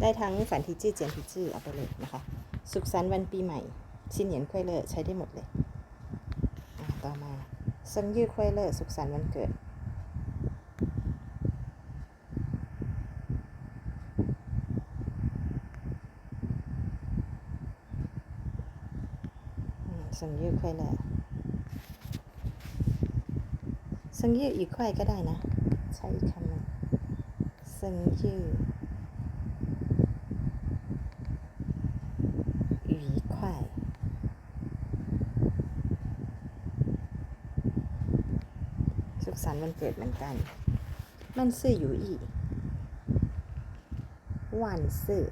ได้ทั้งฝันทีจื้อเจียนทีจื้อเอาไปเลยนะคะ สุขสันต์วันปีใหม่ ชินเหยียนควยเลอใช้ได้หมดเลยต่อมาซิงยื้อควยเลอสุขสันต์วันเกิดซงยื้อควยเลอซงยื้ออีกควยก็ได้นะ ใช้คำหนึ่งเซิงยื้อ愉快 สันวันเกิดเหมือนกัน มันซื่ออยู่อีวันซื่อ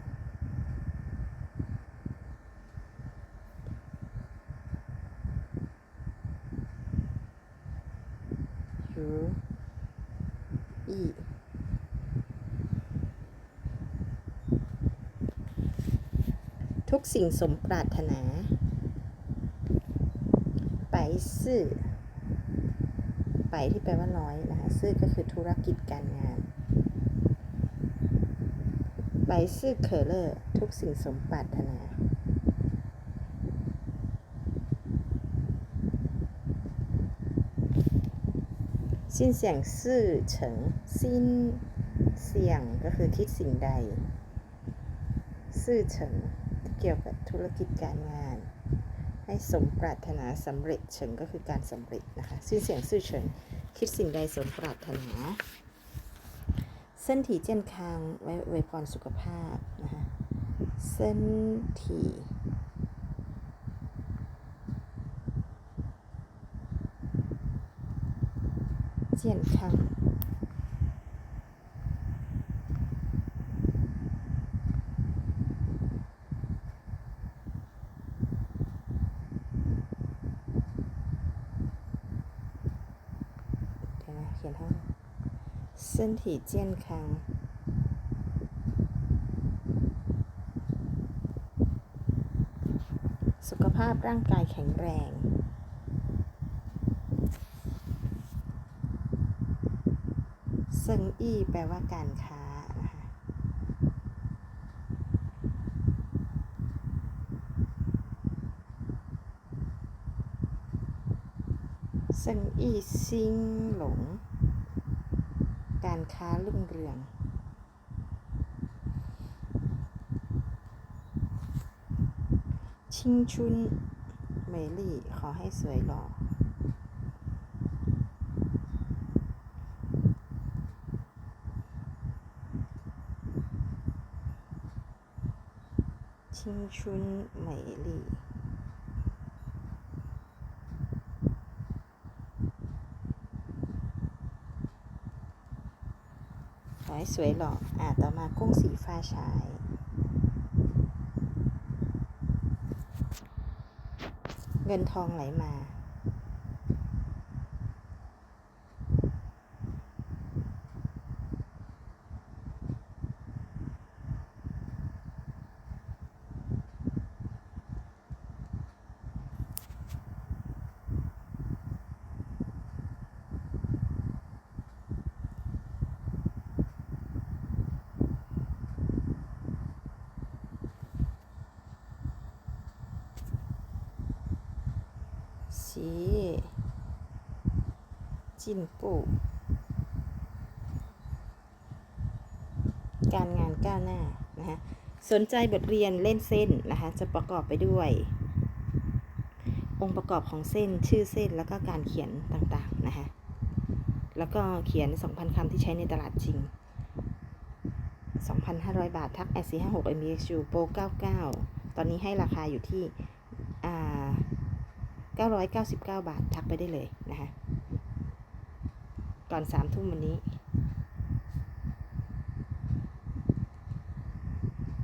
อยู่อีทุกสิ่งสมปรารถนา ไปซื่อ ไปที่แปลว่าร้อยนะคะซื่อก็คือธุรกิจการงานไปซื่อเคอเลอร์ทุกสิ่งสมปรารถนาสิ้นเสียงซื่อเฉิงสิ้นเสียงก็คือคิดสิ่งใด ซื่อเฉิงเกี่ยวกับธุรกิจการงาน ให้สมปรารถนาสำเร็จเฉิงก็คือการสำเร็จนะคะสิ้นเสียงซื่อเฉิงคิดสิ่งใดสมปรารถนา เส้นถีเจียนคางไว้ไวพรสุขภาพนะคะเส้นถีเจียนคางเดี๋ยวนะเขียนให้ 身体健康สุขภาพร่างกายแข็งแรง เซิงอี้แปลว่าการค้านะคะเซิงอี้ซิงหลง การค้ารุ่งเรือง ชิงชุนเมลี่ขอให้สวยหล่อชิงชุนเมลี่ ข อให้สวยหล่ออะต่อมากุ้งสีฟ้าฉาย เงินทองไหลมา สีจินปูการงานก้าวหน้านะคะสนใจบทเรียนเล่นเส้นนะคะ จะประกอบไปด้วย องค์ประกอบของเส้นชื่อเส้นแล้วก็การเขียนต่างๆนะคะแล้วก็เขียน 2,000คำที่ใช้ในตลาดจริง 2,500 บาท ทัก s 4 5 6 m b x u Pro 99 ตอนนี้ให้ราคาอยู่ที่อ่า 999 บาท ทักไปได้เลยนะคะก่อนสามทุ่มวันนี้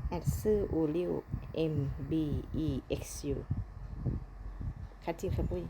แอดซื่ออูริว M B E X U คัดจิงครับปุ้ย